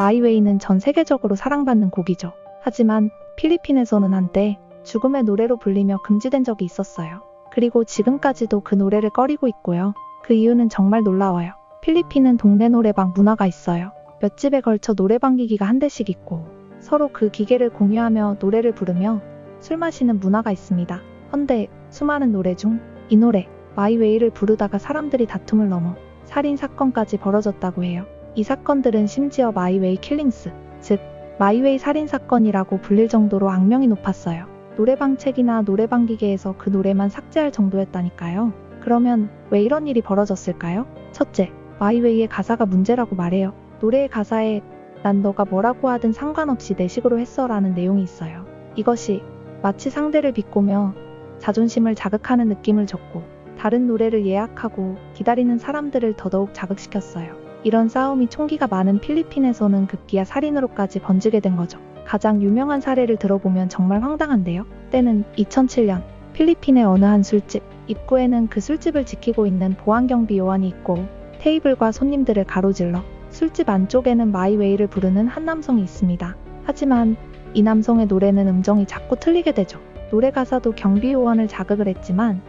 마이웨이는 전 세계적으로 사랑받는 곡이죠. 하지만 필리핀에서는 한때 죽음의 노래로 불리며 금지된 적이 있었어요. 그리고 지금까지도 그 노래를 꺼리고 있고요. 그 이유는 정말 놀라워요. 필리핀은 동네 노래방 문화가 있어요. 몇 집에 걸쳐 노래방 기기가 한 대씩 있고 서로 그 기계를 공유하며 노래를 부르며 술 마시는 문화가 있습니다. 헌데 수많은 노래 중 이 노래 마이웨이를 부르다가 사람들이 다툼을 넘어 살인 사건까지 벌어졌다고 해요. 이 사건들은 심지어 마이웨이 킬링스, 즉 마이웨이 살인 사건이라고 불릴 정도로 악명이 높았어요. 노래방 책이나 노래방 기계에서 그 노래만 삭제할 정도였다니까요. 그러면 왜 이런 일이 벌어졌을까요? 첫째, 마이웨이의 가사가 문제라고 말해요. 노래의 가사에 난 너가 뭐라고 하든 상관없이 내 식으로 했어라는 내용이 있어요. 이것이 마치 상대를 비꼬며 자존심을 자극하는 느낌을 줬고 다른 노래를 예약하고 기다리는 사람들을 더더욱 자극시켰어요. 이런 싸움이 총기가 많은 필리핀에서는 급기야 살인으로까지 번지게 된 거죠. 가장 유명한 사례를 들어보면 정말 황당한데요. 때는 2007년 필리핀의 어느 한 술집 입구에는 그 술집을 지키고 있는 보안 경비 요원이 있고 테이블과 손님들을 가로질러 술집 안쪽에는 마이웨이를 부르는 한 남성이 있습니다. 하지만 이 남성의 노래는 음정이 자꾸 틀리게 되죠. 노래 가사도 경비 요원을 자극을 했지만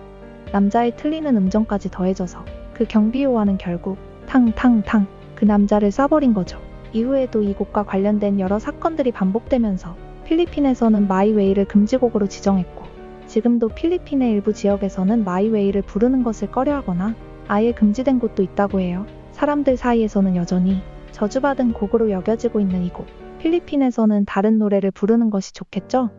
남자의 틀리는 음정까지 더해져서 그 경비 요원은 결국 탕탕탕 그 남자를 쏴버린 거죠. 이후에도 이 곡과 관련된 여러 사건들이 반복되면서 필리핀에서는 마이웨이를 금지곡으로 지정했고 지금도 필리핀의 일부 지역에서는 마이웨이를 부르는 것을 꺼려하거나 아예 금지된 곳도 있다고 해요. 사람들 사이에서는 여전히 저주받은 곡으로 여겨지고 있는 이 곡. 필리핀에서는 다른 노래를 부르는 것이 좋겠죠?